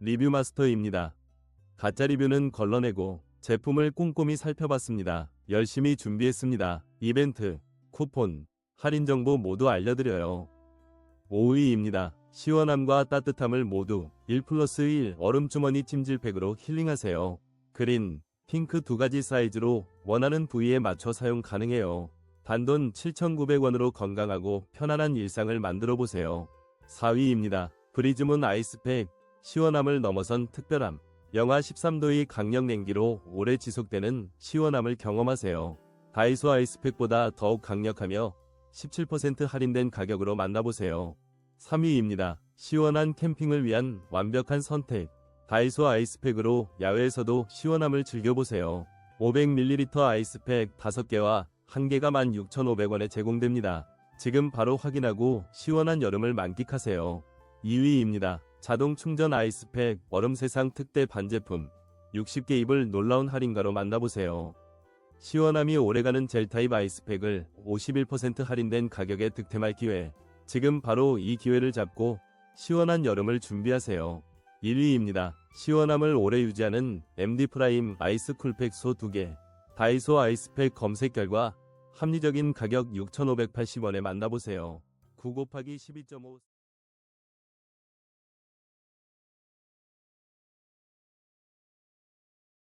리뷰 마스터입니다. 가짜 리뷰는 걸러내고 제품을 꼼꼼히 살펴봤습니다. 열심히 준비했습니다. 이벤트, 쿠폰, 할인 정보 모두 알려드려요. 5위입니다. 시원함과 따뜻함을 모두 1 플러스 1 얼음주머니 찜질팩으로 힐링하세요. 그린, 핑크 두 가지 사이즈로 원하는 부위에 맞춰 사용 가능해요. 단돈 7,900원으로 건강하고 편안한 일상을 만들어 보세요. 4위입니다. 브리즈문 아이스팩, 시원함을 넘어선 특별함. 영하 13도의 강력 냉기로 오래 지속되는 시원함을 경험하세요. 다이소 아이스팩보다 더욱 강력하며 17% 할인된 가격으로 만나보세요. 3위입니다. 시원한 캠핑을 위한 완벽한 선택. 다이소 아이스팩으로 야외에서도 시원함을 즐겨보세요. 500ml 아이스팩 5개와 1개가 16,500원에 제공됩니다. 지금 바로 확인하고 시원한 여름을 만끽하세요. 2위입니다. 자동 충전 아이스팩 얼음 세상 특대 반제품 60개 입을 놀라운 할인가로 만나보세요. 시원함이 오래가는 젤타입 아이스팩을 51% 할인된 가격에 득템할 기회. 지금 바로 이 기회를 잡고 시원한 여름을 준비하세요. 1위입니다. 시원함을 오래 유지하는 MD 프라임 아이스 쿨팩 소 2개. 다이소 아이스팩 검색 결과 합리적인 가격 6,580원에 만나보세요. 9 곱하기 12.5